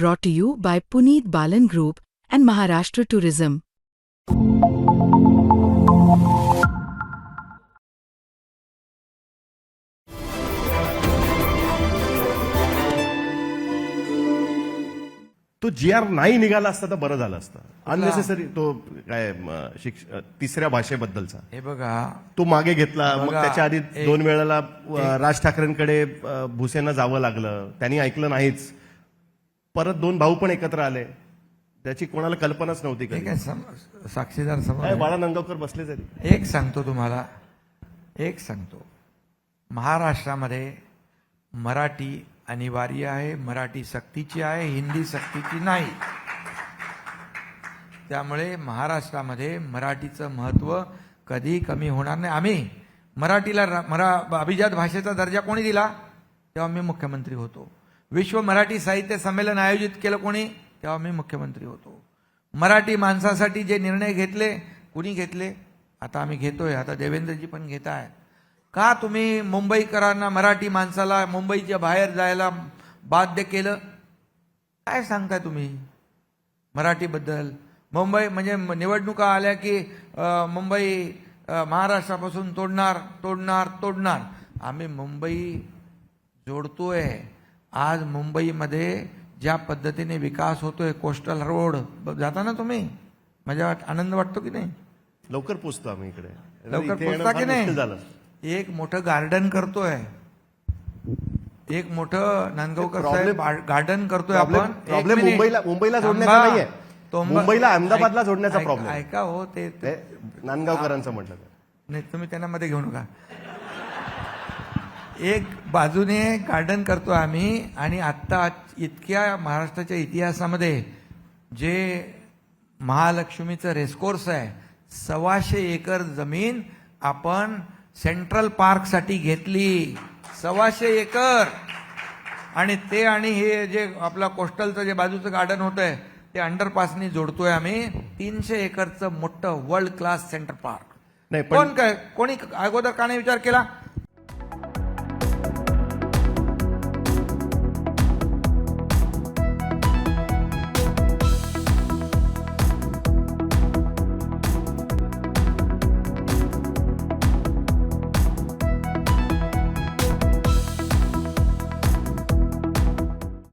brought to you by Puneet Balan Group and Maharashtra Tourism. तो जी R नाही निघाला असता तर बरं झालं असतं. अननेसेसरी तो काय शिक्ष तिसऱ्या भाषेबद्दलचा. हे बघा. तो मागे घेतला. मग त्याच्या आधी दोन वेळेला राज ठाकरेंकडे भुसेंना जावं लागलं. त्यांनी ऐकलं नाहीच. परत दोन भाऊ पण एकत्र आले. त्याची कोणाला कल्पनाच नव्हती कधी. आहे सम- साक्षीदार समोर काय आहे. बाळा नंगावकर बसले तरी. एक सांगतो तुम्हाला. एक सांगतो. महाराष्ट्रामध्ये मराठी अनिवार्य आहे मराठी सक्तीची आहे हिंदी सक्तीची नाही. त्यामुळे महाराष्ट्रामध्ये मराठीचं महत्त्व कधी कमी होणार नाही. आम्ही मराठीला रा- मरा अभिजात भाषेचा दर्जा कोणी दिला? तेव्हा मी मुख्यमंत्री होतो. विश्व मराठी साहित्य संमेलन आयोजित केलं कोणी? तेव्हा मी मुख्यमंत्री होतो. मराठी माणसासाठी जे निर्णय घेतले कुणी घेतले? आता आम्ही घेतोय. आता देवेंद्रजी पण घेत आहेत का तुम्ही मुंबईकरांना मराठी माणसाला मुंबईच्या बाहेर जायला बाध्य केलं? काय सांगताय तुम्ही? मराठीबद्दल. मुंबई म्हणजे म- निवडणुका आल्या की मुंबई महाराष्ट्रापासून तोडणार तोडणार तोडणार. आम्ही मुंबई जोडतोय. आज मुंबईमध्ये ज्या पद्धतीने विकास होतोय कोस्टल रोड जाता ना तुम्ही माझ्या वाट- आनंद वाटतो की नाही लवकर पोचतो आम्ही इकडे लवकर पोचता की नाही एक मोठं गार्डन करतोय एक मोठं नांदगावकर साहेब गार्डन करतोय आपण. मुंबईला मुंबईला जोडण्याचा. नाहीये. मुंबईला अहमदाबादला जोडण्याचा problem. ऐका हो ते नांदगावकरांचं म्हटलं. नाही तुम्ही त्यांना मध्ये घेऊ नका एक बाजूने गार्डन करतो आम्ही आणि आत्ता इतक्या महाराष्ट्राच्या इतिहासामध्ये जे महालक्ष्मीचं रेसकोर्स आहे सव्वाशे एकर जमीन आपण सेंट्रल पार्कसाठी घेतली. सव्वाशे एकर! आणि ते आणि हे जे आपला कोस्टलचं जे बाजूचं गार्डन होत आहे ते अंडरपासनी जोडतोय आम्ही. तीनशे एकरचं मोठं वर्ल्ड क्लास सेंटर पार्क नाही पण कोण काय कोणी अगोदर का नाही विचार केला?